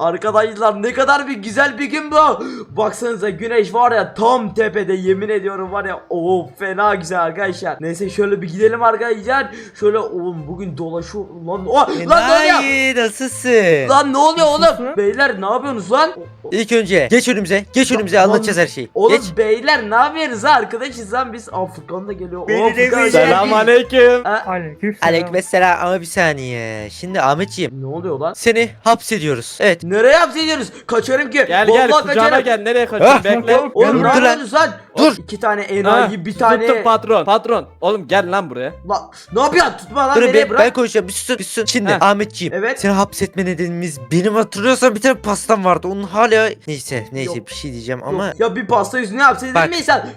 Arkadaşlar ne kadar bir güzel bir gün bu. Baksanıza güneş var ya tam tepede yemin ediyorum var ya. Oo fena güzel arkadaşlar. Neyse şöyle bir gidelim arkadaşlar. Şöyle oğlum bugün dolaşıyor. Lan, oh, lan ne oluyor? Nasılsın? Lan ne oluyor oğlum? Beyler ne yapıyorsunuz lan? İlk önce geç önümüze. Geç önümüze Lan- anlatacağız her şeyi. Oğlum Geç. beyler ne yapıyoruz ha arkadaşız lan biz Afrikan da geliyor. Furkan güzel. geldi. Selamünaleyküm. Ha, Aleyküm Aleykümselam ama bir saniye. Şimdi Ahmetciğim Ne oluyor lan? seni hapsediyoruz. Evet. Nereye hapsediyoruz? Kaçarım ki. Gel Vallahi gel kucağıma kaçarım. gel nereye kaçıyorsun Ah, bekle. Oğlum ne lan. yapıyorsunuz lan? Dur. İki tane enayi bir tane. Tuttum patron patron. Oğlum gel lan buraya. Lan ne yapıyorsun? Tutma lan Dur nereye ben, bırak. ben konuşacağım. Bir susun, bir susun. Şimdi Heh. Ahmetciğim. Evet. Seni hapsetme nedenimiz benim hatırlıyorsan bir tane pastam vardı. Onun hala neyse neyse Yok. bir şey diyeceğim Yok, ama Ya bir pasta yüzüne hapsedilir Bak.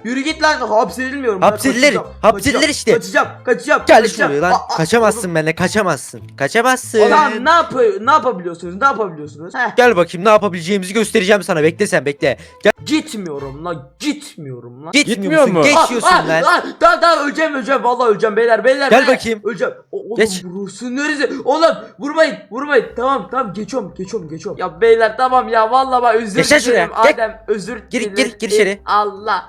Yürü git lan hapsedilmiyorum. Ben Hapsedilir, kaçacağım, hapsedilir kaçacağım, işte. Kaçacağım kaçacağım. gel kaçacağım. şuraya lan. Aa, aa, Kaçamazsın benimle kaçamazsın. Kaçamazsın. Ulan ne yapıyor? Ne yapabiliyorsunuz? Ne yapabiliyorsunuz? Heh. Gel bakayım ne yapabileceğimizi göstereceğim sana. Bekle sen bekle. Gel. Gitmiyorum lan. Gitmiyorum lan. Gitmiyor musun? mu? Geçiyorsun ah, lan. ah, Tamam tamam öleceğim öleceğim. Vallahi öleceğim beyler beyler. Gel beyler. bakayım. Öleceğim. O, oğlum Geç. burası neresi? Oğlum vurmayın vurmayın. Tamam tamam geçiyorum geçiyorum geçiyorum. Ya beyler tamam ya vallahi bak özür Geç lan dilerim. şuraya, gel. Adem özür Gir, dilerim. gir, gir içeri. Allah.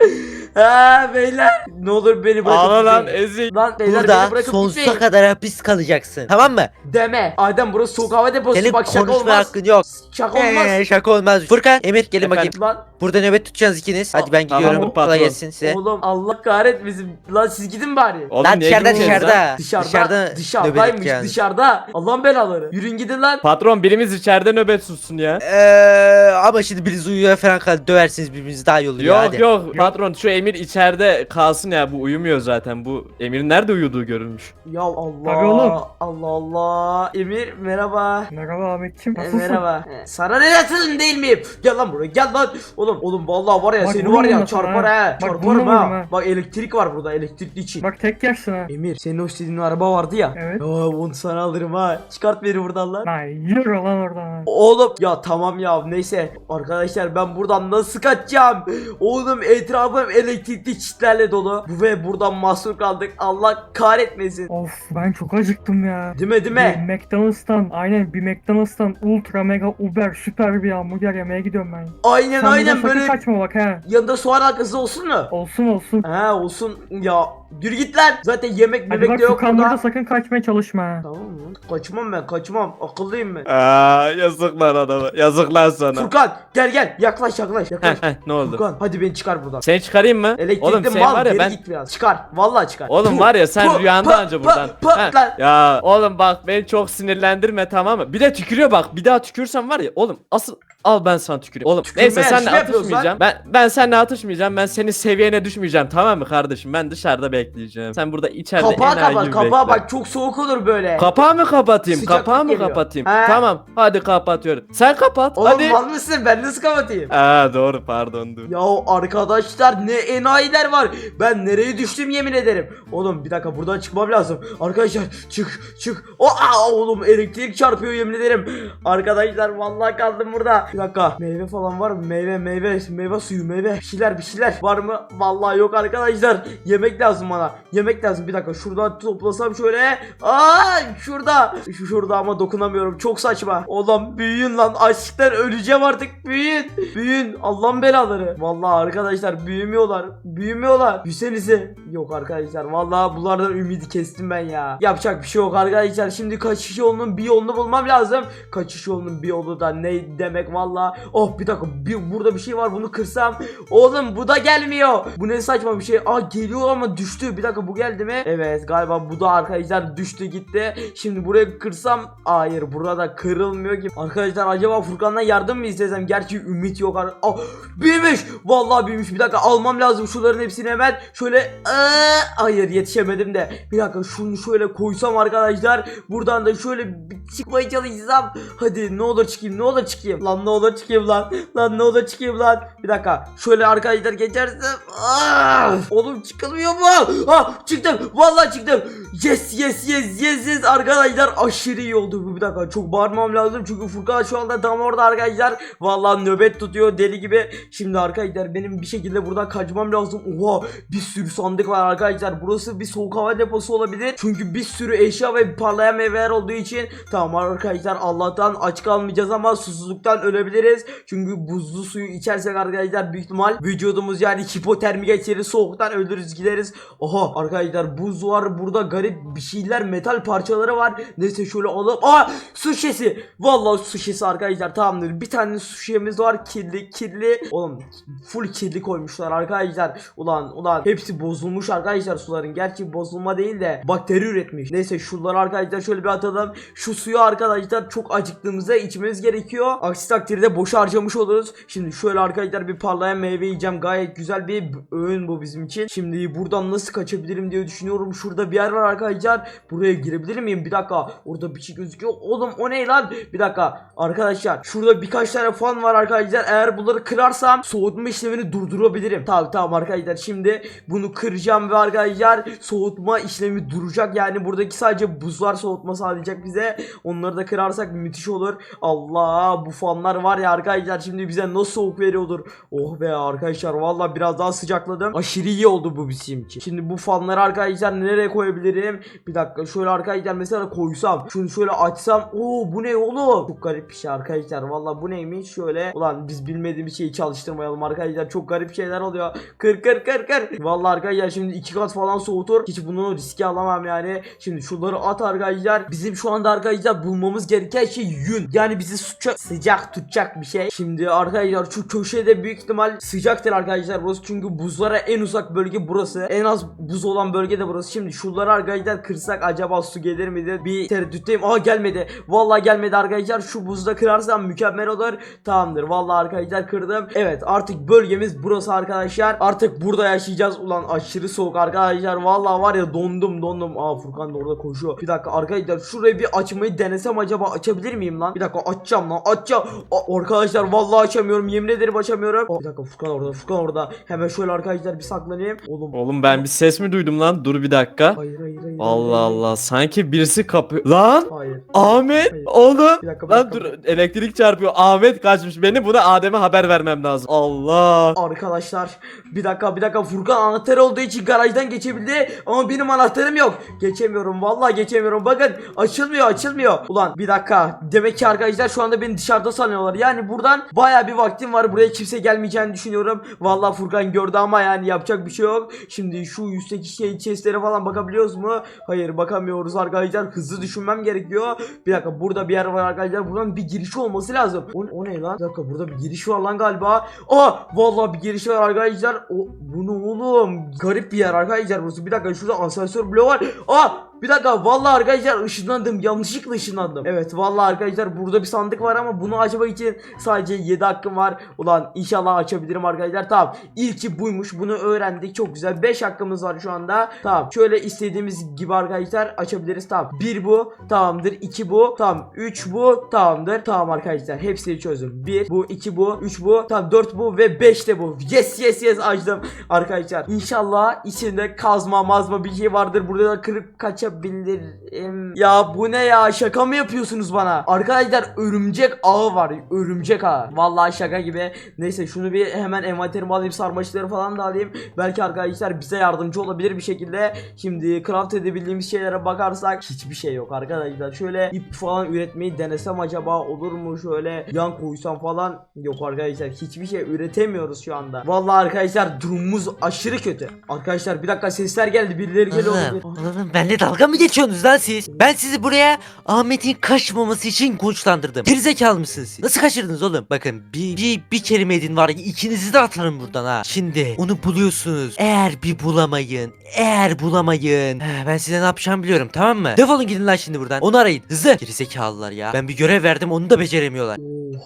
Ha beyler. Ne olur beni bırakın. Ağla lan ezik. Lan beyler Burada beni bırakıp sonsuza gitmeyin. kadar hapis kalacaksın. Tamam mı? Deme. Adem burası soğuk hava deposu. Senin Bak şaka konuşma olmaz. hakkın yok. Şaka olmaz. Ee, şaka olmaz. Furkan, Emir gelin Efendim? bakayım. Lan Burada nöbet tutacaksınız ikiniz. Hadi ben Tamam, gidiyorum. patron. Kolay gelsin size. oğlum Allah kahretmesin. Lan siz gidin bari. Oğlum Lan niye dışarıda lan? dışarıda. Dışarıda, nöbet dışarıdaymış tutacağız. dışarıda. Allah'ın belaları. Yürün gidin lan. Patron birimiz içeride nöbet tutsun ya. Eee ama şimdi biriniz uyuyor falan kalır. Döversiniz birbirinizi daha ya Yok hadi. yok patron şu Emir içeride kalsın ya bu uyumuyor zaten bu Emir'in nerede uyuduğu görülmüş. Ya Allah. Tabii oğlum. Allah Allah. Emir merhaba. Merhaba Ahmetciğim. E, Nasılsın? merhaba. Sana ne nasılsın değil miyim? Gel lan buraya gel lan. Oğlum oğlum vallahi var ya Bak seni bunu var ya çarpar ha. ha. Bak Çarparım bunu ha. vurma. Bak elektrik var burada elektrikli için. Bak tek yaşsın ha. Emir senin o istediğin araba vardı ya. Evet. Ya onu sana alırım ha. Çıkart beni buradan lan. Lan yürü lan oradan ha. Oğlum ya tamam ya neyse arkadaşlar ben buradan nasıl kaçacağım Oğlum etrafım elektrikli çitlerle dolu Bu ve buradan mahsur kaldık Allah kahretmesin Of ben çok acıktım ya. Değil mi değil mi Bir McDonald's'tan aynen bir McDonald's'tan ultra mega uber süper bir hamburger yemeye gidiyorum ben. Aynen Sen aynen böyle kaçma bak ha. yanında soğan halkası olsun mu Olsun olsun. Ha olsun ya yürü git lan Zaten yemek Hadi memek bak de şu yok kamburda burada sakın kaçmaya çalışma ha. Tamam mı kaçmam ben kaçmam akıllıyım ben Aa yazık lan adama yazık lan sana. Furkan gel gel yaklaş yaklaş yaklaş Heh, ne oldu? Furkan hadi beni çıkar buradan Seni çıkarayım mı? Elektrikli Oğlum sen mal var ya geri ben git biraz çıkar vallahi çıkar Oğlum var ya sen puh, rüyanda puh, anca puh, buradan. puh Heh, lan. Ya oğlum bak beni çok sinirlendirme tamam mı? Bir de tükürüyor bak. Bir daha tükürsen var ya oğlum asıl al ben sana tüküreyim. Oğlum Tükürmeye neyse senle şey yapıyorsan- atışmayacağım. Ben ben seninle atışmayacağım. Ben senin seviyene düşmeyeceğim tamam mı kardeşim? Ben dışarıda bekleyeceğim. Sen burada içeride Kapağı enayi kapat gibi kapağı bekle. bak çok soğuk olur böyle Kapağı mı kapatayım? Sıcaklık Kapağı mı geliyor. kapatayım? He. Tamam. Hadi kapatıyorum. Sen kapat. Oğlum hadi. mal mısın ben nasıl kapatayım Aa doğru pardon dur. Ya arkadaşlar ne enayiler var. Ben nereye düştüm yemin ederim. Oğlum bir dakika buradan çıkmam lazım. Arkadaşlar çık çık. O aa, oğlum elektrik çarpıyor yemin ederim. Arkadaşlar vallahi kaldım burada. Bir dakika meyve falan var mı? Meyve meyve meyve suyu meyve bir şeyler bir şeyler var mı? Vallahi yok arkadaşlar. Yemek lazım bana. Yemek lazım. Bir dakika şuradan toplasam şöyle. Aa şurada. Şu şurada ama dokunamıyorum. Çok saçma. Oğlum büyüyün lan. Açlıktan öleceğim artık. Büyüyün. Büyüyün. Allah'ın belaları. Vallahi arkadaşlar büyümüyorlar. Büyümüyorlar. Büyüsenize. Yok arkadaşlar. Vallahi bunlardan ümidi kestim ben ya. Yapacak bir şey yok arkadaşlar. Şimdi kaçış yolunun bir yolunu bulmam lazım. Kaçış yolunun bir yolu da ne demek vallahi. Oh bir dakika. Bir, burada bir şey var. Bunu kırsam. Oğlum bu da gelmiyor. Bu ne saçma bir şey. Aa geliyor ama düştü. Bir dakika bu geldi mi? Evet galiba bu da arkadaşlar düştü gitti. Şimdi buraya kırsam. Hayır burada kırılmıyor ki. Arkadaşlar acaba Furkan'dan yardım mı istesem? Gerçi ümit yok. Aa büyümüş. Vallahi büyümüş. Bir dakika almam lazım şuların hepsini hemen. Şöyle Aa, hayır yetişemedim de. Bir dakika şunu şöyle koysam arkadaşlar. Buradan da şöyle çıkmaya çalışsam. Hadi ne olur çıkayım ne olur çıkayım. Lan ne olur çıkayım lan. Lan ne olur çıkayım lan. Bir dakika. Şöyle arkadaşlar geçersem. Aa, oğlum çıkılmıyor mu? ah, ah, çıktım. Vallahi çıktım. Yes yes yes yes yes arkadaşlar aşırı iyi oldu bu bir dakika çok bağırmam lazım çünkü Furkan şu anda tam orada arkadaşlar vallahi nöbet tutuyor deli gibi şimdi arkadaşlar benim bir şekilde buradan kaçmam lazım oha bir sürü sandık var arkadaşlar burası bir soğuk hava deposu olabilir çünkü bir sürü eşya ve parlayan meyveler olduğu için tamam arkadaşlar Allah'tan aç kalmayacağız ama susuzluktan ölebiliriz çünkü buzlu suyu içersek arkadaşlar büyük ihtimal vücudumuz yani hipotermi geçirir soğuktan ölürüz gideriz. Oha arkadaşlar buz var burada garip bir şeyler metal parçaları var. Neyse şöyle alalım. Aa su şişesi. Vallahi su şişesi arkadaşlar tamamdır. Bir tane su şişemiz var kirli kirli. Oğlum full kirli koymuşlar arkadaşlar. Ulan ulan. Hepsi bozulmuş arkadaşlar suların. Gerçi bozulma değil de bakteri üretmiş. Neyse şunları arkadaşlar şöyle bir atalım. Şu suyu arkadaşlar çok acıktığımızda içmemiz gerekiyor. Aksi takdirde boş harcamış oluruz. Şimdi şöyle arkadaşlar bir parlayan meyve yiyeceğim. Gayet güzel bir öğün bu bizim için. Şimdi buradan nasıl kaçabilirim diye düşünüyorum. Şurada bir yer var arkadaşlar. Buraya girebilir miyim? Bir dakika. Orada bir şey gözüküyor. Oğlum o ne lan? Bir dakika. Arkadaşlar şurada birkaç tane fan var arkadaşlar. Eğer bunları kırarsam soğutma işlemini durdurabilirim. Tamam tamam arkadaşlar. Şimdi bunu kıracağım ve arkadaşlar soğutma işlemi duracak. Yani buradaki sadece buzlar soğutma sağlayacak bize. Onları da kırarsak müthiş olur. Allah bu fanlar var ya arkadaşlar şimdi bize nasıl soğuk veriyordur? Oh be arkadaşlar valla biraz daha sıcakladım. Aşırı iyi oldu bu bizim için. Şimdi bu fanları arkadaşlar nereye koyabilirim? Bir dakika şöyle arkadaşlar mesela koysam şunu şöyle açsam. Oo bu ne oğlum? Çok garip bir şey arkadaşlar. Valla bu neymiş? Şöyle ulan biz bilmediğimiz şeyi çalıştırmayalım arkadaşlar. Çok garip şeyler oluyor. Kır kır kır kır. Valla arkadaşlar şimdi iki kat falan soğutur. Hiç bunu riske alamam yani. Şimdi şunları at arkadaşlar. Bizim şu anda arkadaşlar bulmamız gereken şey yün. Yani bizi sıcak, sıcak tutacak bir şey. Şimdi arkadaşlar şu köşede büyük ihtimal sıcaktır arkadaşlar burası. Çünkü buzlara en uzak bölge burası. En az buz olan bölge de burası. Şimdi şunları arkadaşlar kırsak acaba su gelir miydi bir tereddütteyim. Aa gelmedi. Vallahi gelmedi arkadaşlar. Şu buzda kırarsam mükemmel olur. Tamamdır. Vallahi arkadaşlar kırdım. Evet artık bölgemiz burası arkadaşlar. Artık burada yaşayacağız. Ulan aşırı soğuk arkadaşlar. Vallahi var ya dondum dondum. Aa Furkan da orada koşuyor. Bir dakika arkadaşlar şurayı bir açmayı denesem acaba açabilir miyim lan? Bir dakika açacağım lan. Açacağım Aa, arkadaşlar vallahi açamıyorum yemin ederim açamıyorum Aa, bir dakika Furkan orada Furkan orada hemen şöyle arkadaşlar bir saklanayım oğlum Oğlum ben bir ses mi duydum lan? Dur bir dakika. hayır hayır hayır Allah hayır, Allah sanki birisi kapıyor. Lan hayır Ahmet Hayır. oğlum. bir dakika bir Lan dakika. dur elektrik çarpıyor. Ahmet kaçmış. Beni buna Adem'e haber vermem lazım. Allah. Arkadaşlar bir dakika bir dakika Furkan anahtar olduğu için garajdan geçebildi ama benim anahtarım yok. Geçemiyorum vallahi geçemiyorum. Bakın açılmıyor açılmıyor. Ulan bir dakika demek ki arkadaşlar şu anda beni dışarıda sanıyorlar. Yani buradan baya bir vaktim var. Buraya kimse gelmeyeceğini düşünüyorum. Vallahi Furkan gördü ama yani yapacak bir şey yok. Şimdi şu üstteki şey chestlere falan bakabiliyoruz mu? Hayır bakamıyoruz arkadaşlar. Hızlı düşünmem gerekiyor. Bir dakika burada bir yer var arkadaşlar. Buradan bir giriş olması lazım. O, o ne lan? Bir dakika burada bir giriş var lan galiba. Aa vallahi bir giriş var arkadaşlar. O bu ne oğlum? Garip bir yer arkadaşlar burası. Bir dakika şurada asansör bloğu var. Aa bir dakika vallahi arkadaşlar ışınlandım. Yanlışlıkla ışınlandım. Evet vallahi arkadaşlar burada bir sandık var ama bunu açmak için sadece 7 hakkım var. Ulan inşallah açabilirim arkadaşlar. Tamam. İlki buymuş. Bunu öğrendik. Çok güzel. 5 hakkımız var şu anda. Tamam. Şöyle istediğimiz gibi arkadaşlar açabiliriz. Tamam. 1 bu. Tamamdır. 2 bu. Tamam. 3 bu. Tamamdır. Tamam arkadaşlar. Hepsini çözdüm. 1 bu. 2 bu. 3 bu. Tamam 4 bu ve 5 de bu. Yes yes yes açtım. Arkadaşlar inşallah içinde kazma mazma bir şey vardır. Burada da kırıp kaçabilirim. Ya bu ne ya? Şaka mı yapıyorsunuz bana? Arkadaşlar örümcek ağı var. Örümcek ağı. Vallahi şaka gibi. Neyse şunu bir hemen envanterime alayım. Sarmaşıkları falan da alayım. Belki arkadaşlar bize yardımcı olabilir bir şekilde. Şimdi craft edebildiğimiz şeylere bakarsak hiçbir şey yok arkadaşlar. Şöyle ip falan üretmeyi denesem acaba olur mu? Şöyle yan koysam falan. Yok arkadaşlar hiçbir şey üretemiyoruz şu anda. Vallahi arkadaşlar durumumuz aşırı kötü. Arkadaşlar bir dakika sesler geldi. Birileri geliyor. Oğlum, oğlum benimle dalga mı geçiyorsunuz lan siz? Ben sizi buraya Ahmet'in kaçmaması için konuşlandırdım. Gerizekalı mısınız siz? Nasıl kaçırdınız oğlum? Bakın bir, bir, bir kelime edin var ya ikinizi de atarım buradan ha. Şimdi onu buluyorsunuz. Eğer bir bulamayın. Eğer bulamayın. Ben size ne yapacağımı biliyorum tamam mı? Defolun gidin lan şimdi buradan. Onu arayın. Hızlı. Gerizekalılar ya. Ben bir görev verdim onu da beceremiyorlar.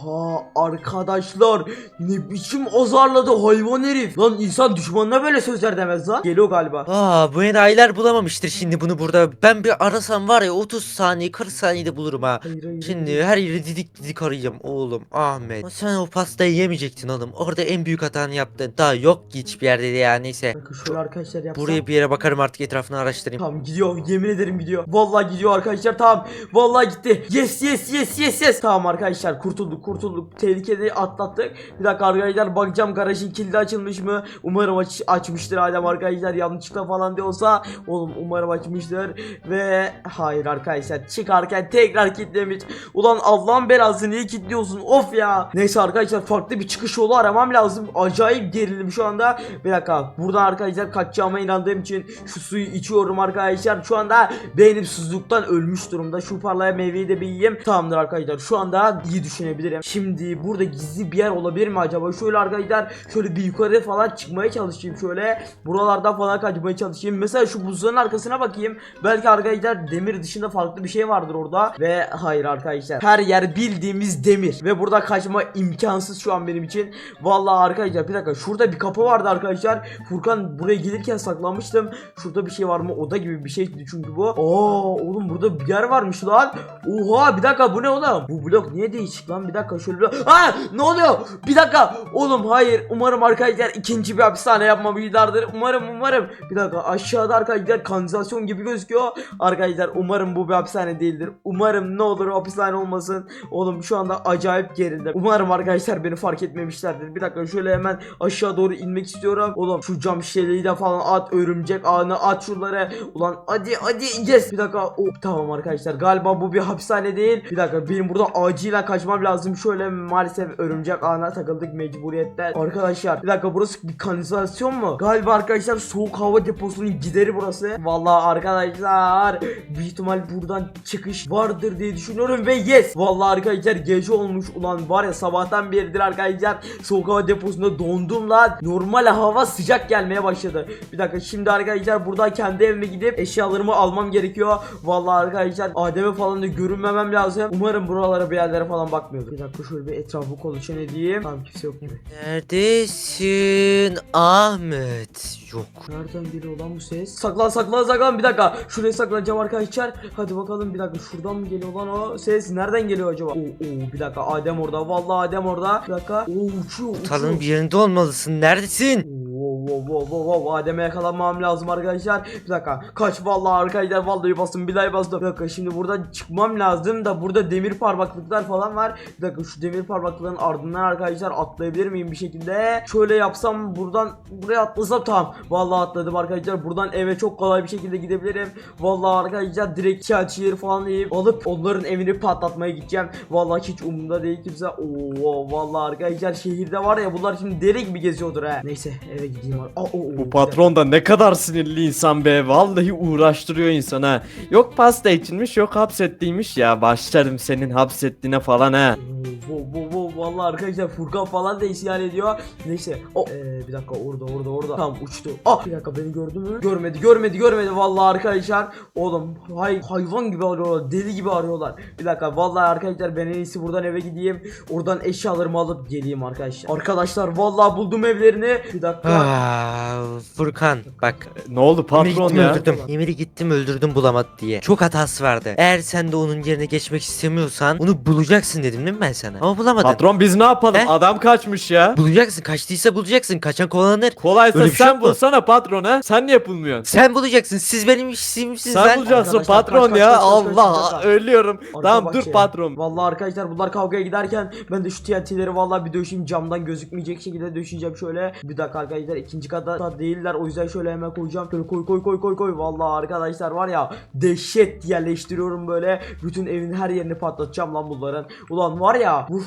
Oha arkadaşlar ne biçim azarladı hayvan herif. Lan insan düşmanına böyle sözler demez lan. Geliyor galiba. Aa bu enayiler bulamamıştır şimdi bunu burada arada ben bir arasam var ya 30 saniye 40 saniyede bulurum ha. Hayır hayır. Şimdi her yeri didik didik arayacağım oğlum Ahmet. Sen o pastayı yemeyecektin oğlum. Orada en büyük hatanı yaptın. Daha yok ki hiçbir yerde de ya neyse. Bakın şöyle arkadaşlar yapsam. Buraya bir yere bakarım artık etrafını araştırayım. Tamam gidiyor yemin ederim gidiyor. Vallahi gidiyor arkadaşlar tamam. Vallahi gitti. Yes yes yes yes yes. Tamam arkadaşlar kurtulduk kurtulduk. Tehlikeli atlattık. Bir dakika arkadaşlar bakacağım garajın kilidi açılmış mı? Umarım aç açmıştır Adem arkadaşlar yanlışlıkla falan diyorsa. Oğlum umarım açmıştır. Ve hayır arkadaşlar çıkarken tekrar kilitlemiş. Ulan Allah'ın belası niye kilitliyorsun of ya. Neyse arkadaşlar farklı bir çıkış yolu aramam lazım. Acayip gerildim şu anda. Bir dakika buradan arkadaşlar kaçacağıma inandığım için şu suyu içiyorum arkadaşlar. Şu anda beynim susuzluktan ölmüş durumda. Şu parlayan meyveyi de bir yiyeyim. Tamamdır arkadaşlar. Şu anda iyi düşünebilirim. Şimdi burada gizli bir yer olabilir mi acaba? Şöyle arkadaşlar şöyle bir yukarı falan çıkmaya çalışayım şöyle. Buralardan falan kaçmaya çalışayım. Mesela şu buzların arkasına bakayım. Belki arkadaşlar demir dışında farklı bir şey vardır orada. Ve hayır arkadaşlar. Her yer bildiğimiz demir. Ve burada kaçma imkansız şu an benim için. Vallahi arkadaşlar bir dakika. Şurada bir kapı vardı arkadaşlar. Furkan buraya gelirken saklanmıştım. Şurada bir şey var mı? Oda gibi bir şeydi çünkü bu. Oo oğlum burada bir yer varmış lan. Oha bir dakika bu ne oğlum? Bu blok niye değişik lan? Bir dakika şöyle bir... Aa ne oluyor? Bir dakika. Oğlum hayır. Umarım arkadaşlar ikinci bir hapishane yapmamışlardır. Umarım umarım. Bir dakika aşağıda arkadaşlar kanalizasyon gibi gözüküyor. Arkadaşlar umarım bu bir hapishane değildir. Umarım ne olur hapishane olmasın. Oğlum şu anda acayip gerildim. Umarım arkadaşlar beni fark etmemişlerdir. Bir dakika şöyle hemen aşağı doğru inmek istiyorum. Oğlum şu cam şişeleri de falan at örümcek ağını at şuraları. Ulan hadi hadi yes. Bir dakika. Oh, tamam arkadaşlar galiba bu bir hapishane değil. Bir dakika benim burada acilen kaçmam lazım. Şöyle maalesef örümcek ağına takıldık mecburiyetten. Arkadaşlar bir dakika burası bir kanalizasyon mu? Galiba arkadaşlar soğuk hava deposunun gideri burası. Vallahi arkadaşlar büyük ihtimal buradan çıkış vardır diye düşünüyorum ve yes. Vallahi arkadaşlar gece olmuş ulan var ya sabahtan beridir arkadaşlar soğuk hava deposunda dondum lan. Normal hava sıcak gelmeye başladı. Bir dakika şimdi arkadaşlar buradan kendi evime gidip eşyalarımı almam gerekiyor. Vallahi arkadaşlar Adem'e falan da görünmemem lazım. Umarım buralara bir yerlere falan bakmıyordur. Bir dakika şöyle bir etrafı kolaçan edeyim. Tamam kimse yok gibi. Neredesin Ahmet? Yok. Nereden geliyor lan bu ses? Saklan saklan saklan bir dakika. Şuraya saklanacağım arkadaşlar. Hadi bakalım bir dakika şuradan mı geliyor lan o ses? Nereden geliyor acaba? Oo, oo bir dakika Adem orada. Vallahi Adem orada. Bir dakika. Oo uçuyor uçuyor. Tarlanın bir yerinde olmalısın. Neredesin? Wow wow wow wow Adem'e yakalanmam lazım arkadaşlar. Bir dakika. Kaç vallahi arkadaşlar vallahi bastım billahi bastım. Bir dakika şimdi buradan çıkmam lazım da burada demir parmaklıklar falan var. Bir dakika şu demir parmaklıkların ardından arkadaşlar atlayabilir miyim bir şekilde? Şöyle yapsam buradan buraya atlasam tamam. Vallahi atladım arkadaşlar. Buradan eve çok kolay bir şekilde gidebilirim. Vallahi arkadaşlar direkt çelçileri falan yiyip alıp onların evini patlatmaya gideceğim. Vallahi hiç umurumda değil kimse. Oo vallahi arkadaşlar şehirde var ya bunlar şimdi deli gibi geziyordur ha. Neyse eve gideyim. Aa, oo, oo, Bu patron da ne kadar sinirli insan be. Vallahi uğraştırıyor insana. Yok pasta içilmiş yok hapsettiymiş ya. Başlarım senin hapsettiğine falan ha. Wow, wow, wow, vallahi arkadaşlar Furkan falan da isyan ediyor. Neyse. O ee, bir dakika orada orada orada. Tamam uçtu. Ah bir dakika beni gördü mü? Görmedi görmedi görmedi vallahi arkadaşlar. Oğlum hay hayvan gibi arıyorlar. Deli gibi arıyorlar. Bir dakika vallahi arkadaşlar ben en iyisi buradan eve gideyim. Oradan eşyalarımı alıp geleyim arkadaşlar. Arkadaşlar vallahi buldum evlerini. Bir dakika. Aa, Furkan bak. Ne oldu Emir'i patron gittim ya? öldürdüm. Emir'i gittim öldürdüm bulamadı diye. Çok hatası vardı. Eğer sen de onun yerine geçmek istemiyorsan onu bulacaksın dedim değil mi ben sana? Ama bulamadın. Patron biz ne yapalım? He? Adam kaçmış ya. Bulacaksın. Kaçtıysa bulacaksın. Kaçan kovalanır. Kolaysa Öyle bir şey sen yok mu? bulsana patron ha. Sen niye bulmuyorsun? Sen bulacaksın. Siz benim işimsiniz Sen lan. bulacaksın Arkadaşlar, patron kaç, ya. kaç, kaç, kaç, Allah kaç, kaç. ölüyorum. Arka Tamam dur bahçeye. patron. Vallahi arkadaşlar bunlar kavgaya giderken ben de şu TNT'leri vallahi bir döşeyim camdan gözükmeyecek şekilde döşeyeceğim şöyle. Bir dakika arkadaşlar ikinci kata da değiller o yüzden şöyle hemen koyacağım. Şöyle koy koy koy koy koy. Vallahi arkadaşlar var ya dehşet yerleştiriyorum böyle. Bütün evin her yerini patlatacağım lan bunların. Ulan var ya bu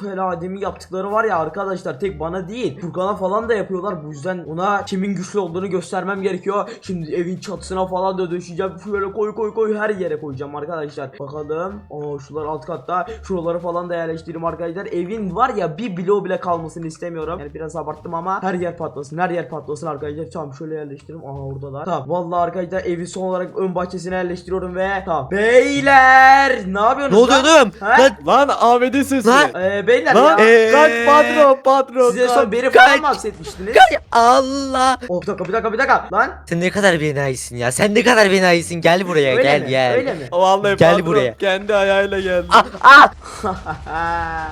felademi yaptıkları var ya arkadaşlar tek bana değil. Furkan'a falan da yapıyorlar. Bu yüzden ona kimin güçlü olduğunu göstermem gerekiyor. Şimdi evin çatısına falan da döşeyeceğim. Şöyle koy koy koy her yere koyacağım arkadaşlar. Bakalım. Aa şunlar alt katta. Şuraları falan da yerleştireyim arkadaşlar. Evin var ya bir bloğu bile kalmasını istemiyorum. Yani biraz abarttım ama her yer patlasın. Her yer patlasın arkadaşlar. Tamam şöyle yerleştireyim. Aa oradalar. Tamam. Vallahi arkadaşlar evin son olarak ön bahçesine yerleştiriyorum ve tamam. Beyler ne yapıyorsunuz? Ne oluyor lan? oğlum? Lan Lan Ahmet'in sesi. Lan. Ee, beyler Lan ya. Ee, Kaç patron patron. Size kaç. son beri falan kaç. mı hapsetmiştiniz? Allah. Oh, bir dakika bir dakika bir dakika. Lan. Sen ne kadar bir enayisin ya. Sen ne kadar bir enayisin. Gel buraya Öyle gel mi? gel. Öyle mi? Vallahi Gel patron buraya. kendi ayağıyla geldi. Ah ah.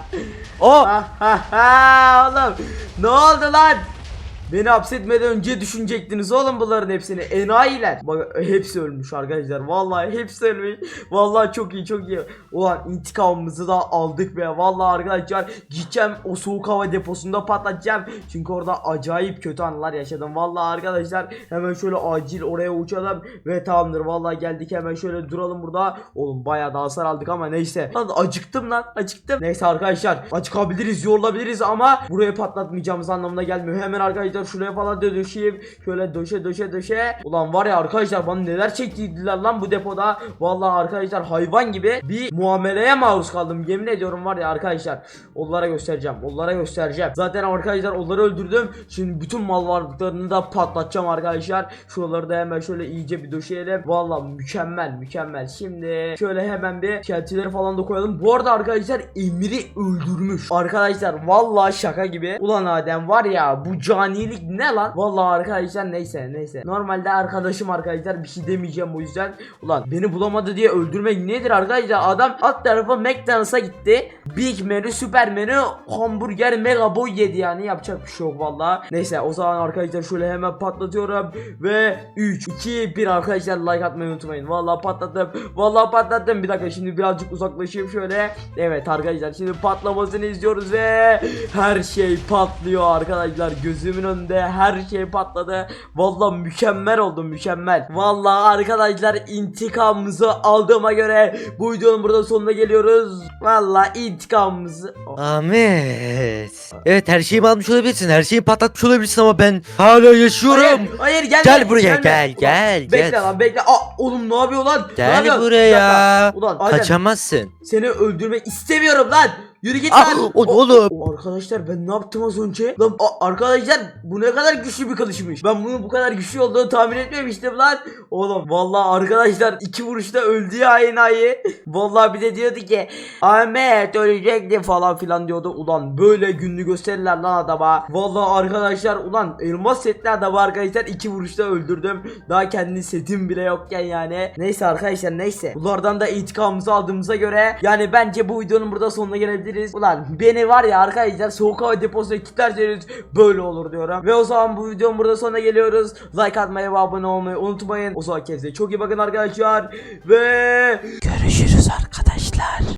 Oh oğlum ne oldu lan? Beni hapsetmeden önce düşünecektiniz oğlum bunların hepsini. Enayiler. Bak hepsi ölmüş arkadaşlar. Vallahi hepsi ölmüş. Vallahi çok iyi çok iyi. Ulan intikamımızı da aldık be. Vallahi arkadaşlar gideceğim o soğuk hava deposunda patlatacağım. Çünkü orada acayip kötü anılar yaşadım. Vallahi arkadaşlar hemen şöyle acil oraya uçalım ve tamamdır. Vallahi geldik hemen şöyle duralım burada. Oğlum bayağı da hasar aldık ama neyse. Lan acıktım lan acıktım. Neyse arkadaşlar acıkabiliriz yorulabiliriz ama buraya patlatmayacağımız anlamına gelmiyor. Hemen arkadaşlar şuraya falan da. Şöyle döşe döşe döşe. Ulan var ya arkadaşlar bana neler çektiydiler lan bu depoda. Vallahi arkadaşlar hayvan gibi bir muameleye maruz kaldım. Yemin ediyorum var ya arkadaşlar. Onlara göstereceğim. Onlara göstereceğim. Zaten arkadaşlar onları öldürdüm. Şimdi bütün mal varlıklarını da patlatacağım arkadaşlar. Şuraları da hemen şöyle iyice bir döşeyelim. Vallahi mükemmel mükemmel. Şimdi şöyle hemen bir keltileri falan da koyalım. Bu arada arkadaşlar Emir'i öldürmüş. Arkadaşlar vallahi şaka gibi. Ulan Adem var ya bu canilik ne lan? Vallahi arkadaşlar neyse neyse. Normalde arkadaşım arkadaşlar bir şey demeyeceğim o yüzden. Ulan beni bulamadı diye öldürmek nedir arkadaşlar? Adam alt tarafı McDonald's'a gitti. Big menü, süper menü, hamburger, mega boy yedi yani. Yapacak bir şey yok vallahi. Neyse o zaman arkadaşlar şöyle hemen patlatıyorum. Ve 3, 2, 1 arkadaşlar like atmayı unutmayın. Vallahi patlattım. Vallahi patlattım. Bir dakika şimdi birazcık uzaklaşayım şöyle. Evet arkadaşlar şimdi patlamasını izliyoruz ve her şey patlıyor arkadaşlar. Gözümün önünde her şey patladı. Vallahi mükemmel oldu mükemmel. Vallahi arkadaşlar intikamımızı aldığıma göre bu videonun burada sonuna geliyoruz. Vallahi intikamımızı Ahmet. Evet her şeyi almış olabilirsin. Her şeyi patlatmış olabilirsin ama ben hala yaşıyorum. Hayır, hayır gelme. Gel buraya, gelme. gel, Ulan, gel, Bekle gel. lan bekle. Aa, oğlum ne yapıyor lan? Ne Gel yapıyorsun? buraya. Ulan Adem, Kaçamazsın. seni öldürmek istemiyorum lan. Yürü git Ah, lan. o- oğlum. O arkadaşlar ben ne yaptım az önce? Lan a- arkadaşlar bu ne kadar güçlü bir kılıçmış. Ben bunun bu kadar güçlü olduğunu tahmin etmemiştim lan. Oğlum vallahi arkadaşlar iki vuruşta öldü ya enayi. Vallahi bir de diyordu ki Ahmet ölecekti falan filan diyordu. Ulan böyle günlü gösterirler lan adama. Vallahi arkadaşlar ulan elmas setli adamı arkadaşlar iki vuruşta öldürdüm. Daha kendi setim bile yokken yani. Neyse arkadaşlar neyse. Bunlardan da intikamımızı aldığımıza göre yani bence bu videonun burada sonuna gelebiliriz. Ulan beni var ya arkadaşlar soğuk hava deposuna kilitlerseniz böyle olur diyorum. Ve o zaman bu videonun burada sonuna geliyoruz. Like atmayı ve abone olmayı unutmayın. O zaman kendinize çok iyi bakın arkadaşlar. Ve Görüşürüz arkadaşlar.